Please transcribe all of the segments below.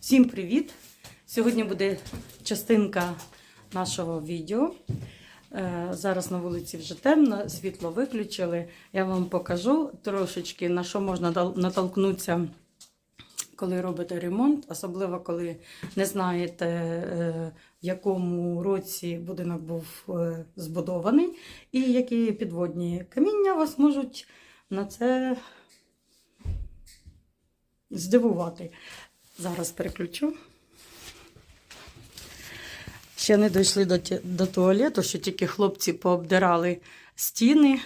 Всім привіт! Сьогодні буде частинка нашого відео. Е, Зараз на вулиці вже темно, світло виключили. Я вам покажу трошечки, на що можна натолкнутися, коли робите ремонт, особливо коли не знаєте, е, в якому році будинок був е, збудований, і які підводні каміння вас можуть на це здивувати. Зараз переключу. Ще не дійшли до, до туалету, що тільки хлопці пообдирали стіни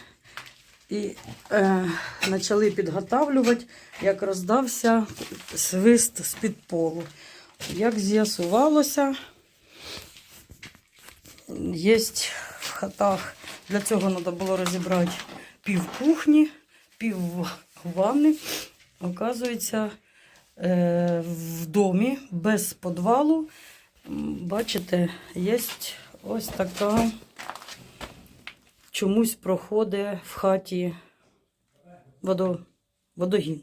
і е, почали підготавлювати, як роздався свист з-під полу. Як з'ясувалося, є в хатах, для цього треба було розібрати пів кухні, пів ванни. Оказується, в домі без підвалу, бачите, є ось така чомусь проходить в хаті водо, водогін.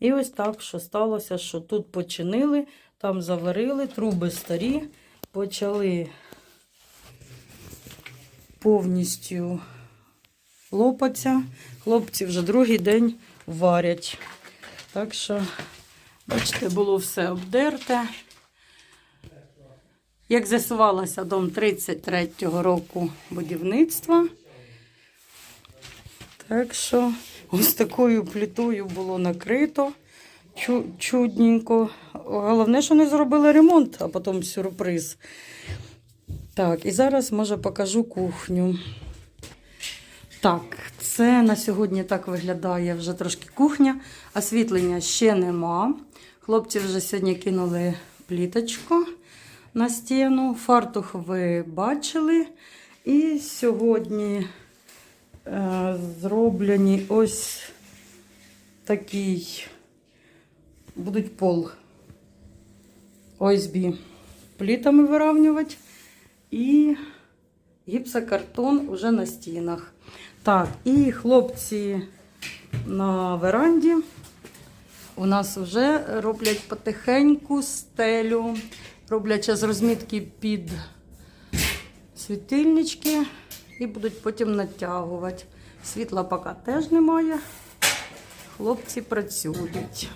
І ось так, що сталося, що тут починили, там заварили, труби старі, почали повністю лопатися. Хлопці вже другий день варять. Так що, бачите, було все обдерте. Як з'ясувалося, дом 33-го року будівництва. Так що ось такою плитою було накрито. Чу- чудненько. Головне, що не зробили ремонт, а потім сюрприз. Так, і зараз, може, покажу кухню. Так, це на сьогодні так виглядає вже трошки кухня. Освітлення ще нема. Хлопці вже сьогодні кинули пліточку на стіну. Фартух ви бачили. І сьогодні е, зроблені ось такий будуть пол ОСБ плітами вирівнювати. І гіпсокартон уже на стінах. Так, і хлопці на веранді у нас вже роблять потихеньку стелю, роблять з розмітки під світильнички і будуть потім натягувати. Світла поки теж немає. Хлопці працюють.